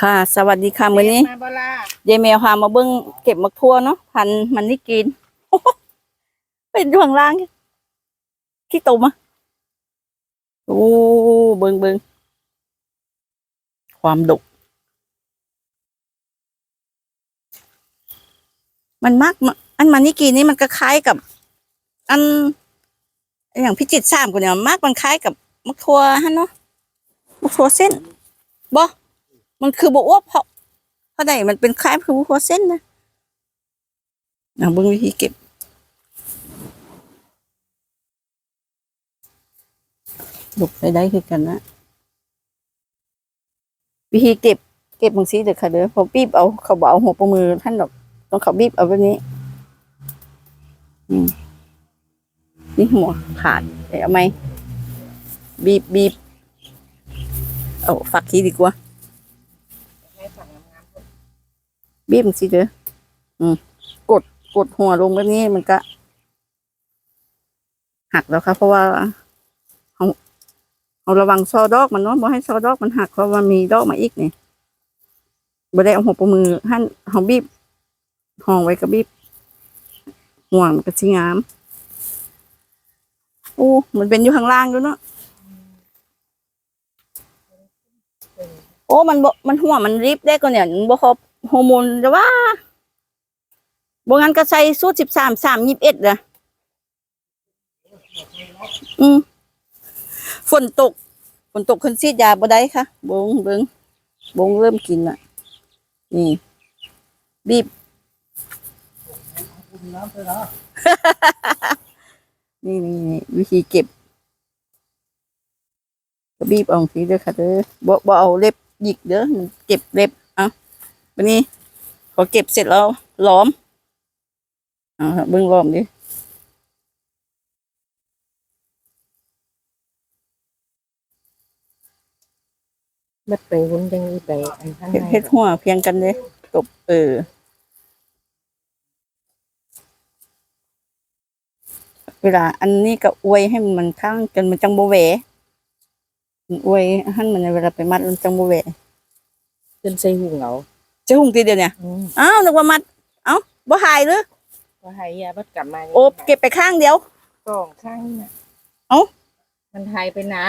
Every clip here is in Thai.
ค่ะ สวัสดีค่ะมื้อนี้มาบ่ล่ะยายแมวพามาเบิ้งเก็บมักทั่วเนาะพันธุ์มันนี่กิน เป็นดวงล่างขี้ตุ่มอะโอ้เบิ้งเบิ้งความดกมันมากมะอันมันนี่กินนี่มันก็คล้ายกับ อัน อย่างพิจิตรสามกว่าเนี่ยมากมันคล้ายกับมักทั่วฮะเนาะ มักทั่วเส้นบ่มันคือบอ้วกเพราะเพราะไหนมันเป็นคล้ายคือหัวเส้นนะเอาเบิ่งวิธีเก็บลุกไปได้คือกันนะวิธีเก็บ เก็บบางสีเด็กค่ะเด้อพอบีบเอาเขาบอกเอาหัวประมือท่านดอกต้องเขาบีบเอาแบบนี้ อืมนี่หัวขาดเอาไหมบีบบีบ เอาฝักทีดีกว่าบีบมันสิเด้ออืมกดกดหัวลงแบบนี้มันก็ หักแล้วครับเพราะว่าเอาเอาระวังซอดอกมันเนาะบ่ให้ซอดอกมันหักเพราะว่ามีดอกมาอีกนี่บ่ได้เอาหัวประมือหั่นเอาบีบห้องไว้กับบีบห่วงมันก็สิงามโอ้มันเป็นอยู่ข้างล่างด้วยเนาะ โอ้มันบ่มันหัวมันริบได้ก็เนี่ยมันบ่ครบฮอร์โมนแต่ว่าบ่งั้นก็ใส่สูตรสิบสามสามยี่สิบเอ็ดนะอืมฝนตกฝนตกคนซีดยาบ่ได้ค่ะบงเบิงบงเริ่มกินละนี่ บีบนี่นี่นี่วิธีเก็บ ก็บีบเอาทีเด้อค่ะเด้อบ่บ่เอาเล็บหยิกเด้อมันเก็บเล็บเอะวันนี้พอเก็บเสร็จแล้วล้อมเอ่าเบิ่งล้อมดิบัดไปวุ้นจังอีไปอันข้างเฮ็ดในเฮ็ดหัวเพียงกันเลยตบเออเวลาอันนี้ก็อวยให้มันข้างกันมันจังบ่แหวมัน อวยหันมันเวลาไปมัดมันจังบ่แหวขึ้นใส่หูเหงาจะหุงทีเดียวเนี่ยอืมอ้าวนึกว่ามัด เอ้าบ่หายหรือว่าให้ยาบัดกลับมาโอบเก็บไปข้างเดียว สองข้างนี่น่ะเอ้า มันหายไปนะ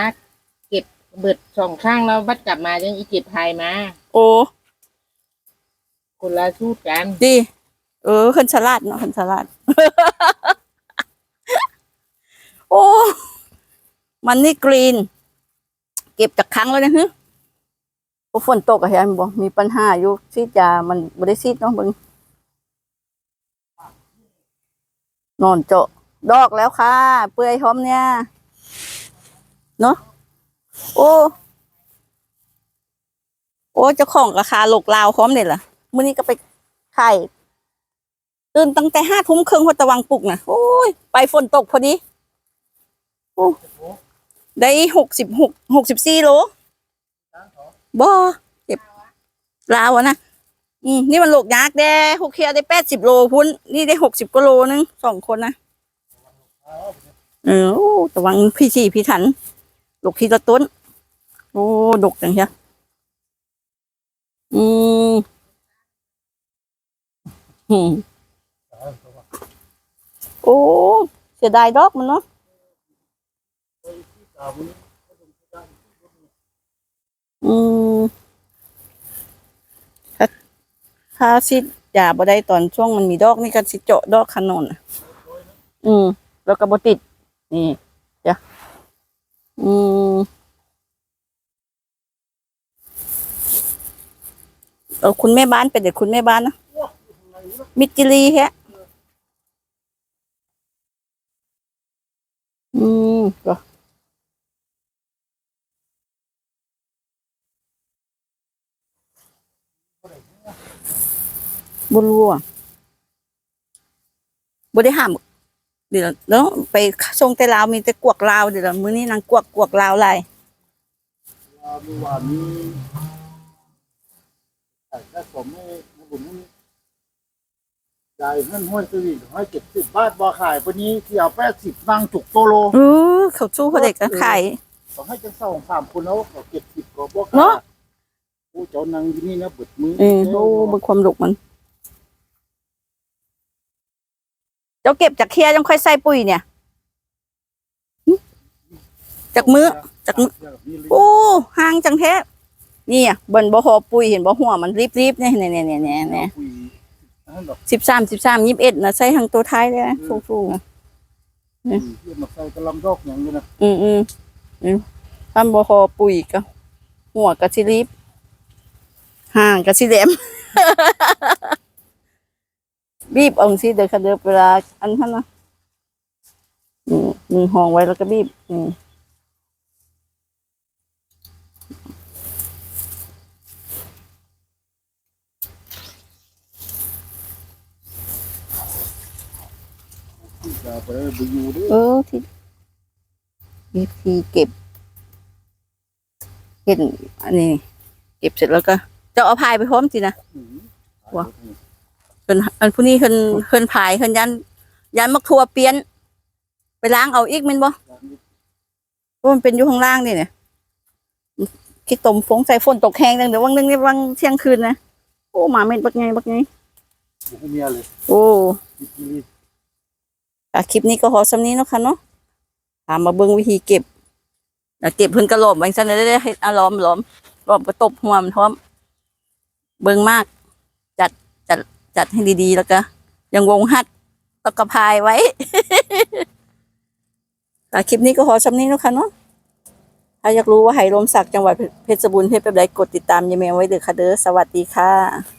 เก็บเบิดสองข้างแล้วบัดกลับมาจังอีเก็บหายมาโอ้คนละสูตรกันดี เออคนฉลาดเนาะคนฉลาด โอ้ มันนี่กรีน เก็บจากครั้งแล้วเนี่ยฮึพอฝนตกอะเห็นบ่มีปัญหาอยู่ซีดยามันบ่ได้ซีดเนาะเบิ่งนอนเจาะดอกแล้วค่ะ เปื่อยหอมเนี่ยเนาะโอ้โอ้เจ้าของราคาโลกลาวพร้อมเลยล่ะมื้อนี้ก็ไปไขายตื่นตั้งแต่ห้าทุ่มครึ่งหัวตะวังปลุกนะโอ้ย ไปฝนตกพอดีโอ้ ได้หกสิบหกหกสิบสี่โลบ่เก็บลาวอะนะอืมนี่มันโลกยากแด้หกเคียได้แปดสิบโลพุ่นนี่ได้หกสิบกว่าโลนึงสองคนนะเออตะวังพี่สี่พี่ถันลูกทีละต้น โอ้ดกจังเชียอือืมโอ้เสียดายดอกมันเนาะ อืมถ้าสิยาบ่ได้ตอนช่วงมันมีดอกนี่ก็สิเจาะดอกขนนน่ะอืม แล้วก็บ่ติด นี่จ้ะอืมเออคุณแม่บ้านเป็นเด็กคุณแม่บ้านนะมิจิรีแฮะ อืมก็ บรัวบ่ได้ห้ามเดี๋ยวแล้วไปส่งแต่ลาวมีแต่กวกลาวเดี๋ยวมื้อนี้นางกวกกวกลาวหลายเราดูว่ามีแต่ถ้าผมไม่ผมไม่ยายเพื่อนห้วยสวีห้อยเจ็ดสิบบาทบ่ขายวันนี้ที่เอาแปดสิบนางจุกโตโลเออเขาสู้เขาเด็กก็ขายก็ให้จังเศร้าสามคนเอาก็เก็บสิบก็บ่เนาะโอ้เจ้านั่งอยู่นี่นะเบิดมือเออโอ้เบึกความดุมัน เจ้าเก็บจากเคียจังค่อยใส่ปุ๋ยเนี่ยหึจากมือจากมือโอ้ห่างจังแท้นี่อะบนบ่หอปุ๋ยเห็นบ่หัวมันรีบๆเนี่ยเนี่ยเนี่ยเนี่ยเนี่ยเนี่ยคุยนั่นดอกสิบสามสิบสามยี่สิบเอ็ดนะใส่ทางตัวท้ายเลยนะสูงๆนะอืมเพื่อมาใส่กระลำดอกอย่างนี้นะอืมอืมอืมทำบ่หอปุ๋ยก็หัวก็สิรีบห่างก็สิแหลม บีบเองสิเดี๋ยวค่ะเดี๋ยวเวลาอันนั้นนะอืมอืมห้องไว้แล้วก็บีบอืมจะไปไปอยู่เด้วยเออที่วิธีเก็บ เห็นอันนี้ เก็บเสร็จแล้วก็ จะเอาพายไปพร้อมสินะว่ะ เพิ่นอันผู้นี้เพิ่นเพิ่นพายเพิ่นยันยันมักทัวเปลี่ยน ไปล้างเอาอีกแม่นบ่เพราะมันเป็นอยู่ข้างล่างนี่เนี่ยคิดตมฟงใส่ฝนตกแห้งจังเดี๋ยววันนึงนี่วันเที่ยงคืนนะโอ้หมาเม็ดบักไงบักไงบุกเมียเลยโอ้อีกทีนี้ค่ะคลิปนี้ก็ขอสำนี้เนาะค่ะเนาะถามมาเบิ่งวิธีเก็บแล้วเก็บเพิ่นกระโหลบไว้ซั่นได้ได้เฮ็ดอารอมหลอมหลอมกระตบหัวมันพร้อม เบิ่งมากจัด จัดให้ดีๆ แล้วก็ยังวงฮัดตะก็พายไว้ค่ะคลิปนี้ก็ขอชำนี้นะคะเนาะถ้าอยากรู้ว่าไหลมศักดิ์จังหวัดเพชรบูรณ์เพชรแบบไรกดติดตามยายแมวไว้เด้อค่ะเด้อสวัสดีค่ะ